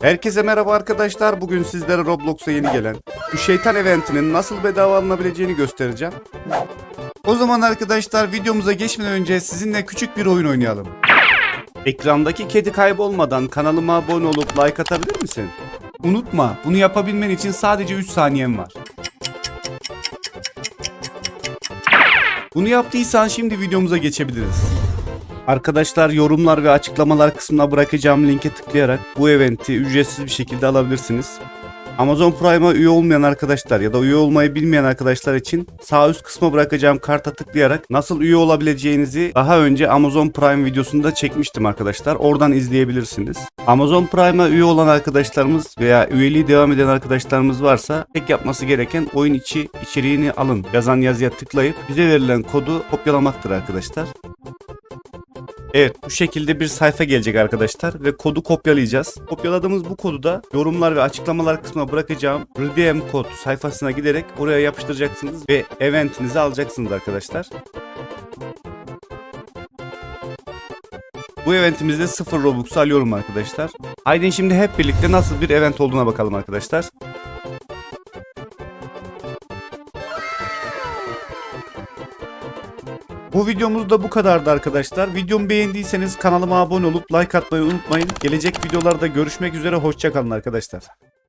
Herkese merhaba arkadaşlar. Bugün sizlere Roblox'a yeni gelen bu şeytan eventinin nasıl bedava alınabileceğini göstereceğim. O zaman arkadaşlar videomuza geçmeden önce sizinle küçük bir oyun oynayalım. Ekrandaki kedi kaybolmadan kanalıma abone olup like atabilir misin? Unutma, bunu yapabilmen için sadece 3 saniyen var. Bunu yaptıysan şimdi videomuza geçebiliriz. Arkadaşlar yorumlar ve açıklamalar kısmına bırakacağım linke tıklayarak bu eventi ücretsiz bir şekilde alabilirsiniz. Amazon Prime'a üye olmayan arkadaşlar ya da üye olmayı bilmeyen arkadaşlar için sağ üst kısma bırakacağım karta tıklayarak nasıl üye olabileceğinizi daha önce Amazon Prime videosunda çekmiştim arkadaşlar. Oradan izleyebilirsiniz. Amazon Prime'a üye olan arkadaşlarımız veya üyeliği devam eden arkadaşlarımız varsa tek yapması gereken oyun içi içeriğini alın yazan yazıya tıklayıp bize verilen kodu kopyalamaktır arkadaşlar. Evet bu şekilde bir sayfa gelecek arkadaşlar ve kodu kopyalayacağız. Kopyaladığımız bu kodu da yorumlar ve açıklamalar kısmına bırakacağım Redeem kod sayfasına giderek oraya yapıştıracaksınız ve eventinizi alacaksınız arkadaşlar. Bu eventimizde 0 Robux alıyorum arkadaşlar. Haydi şimdi hep birlikte nasıl bir event olduğuna bakalım arkadaşlar. Bu videomuz da bu kadardı arkadaşlar. Videomu beğendiyseniz kanalıma abone olup like atmayı unutmayın. Gelecek videolarda görüşmek üzere. Hoşçakalın arkadaşlar.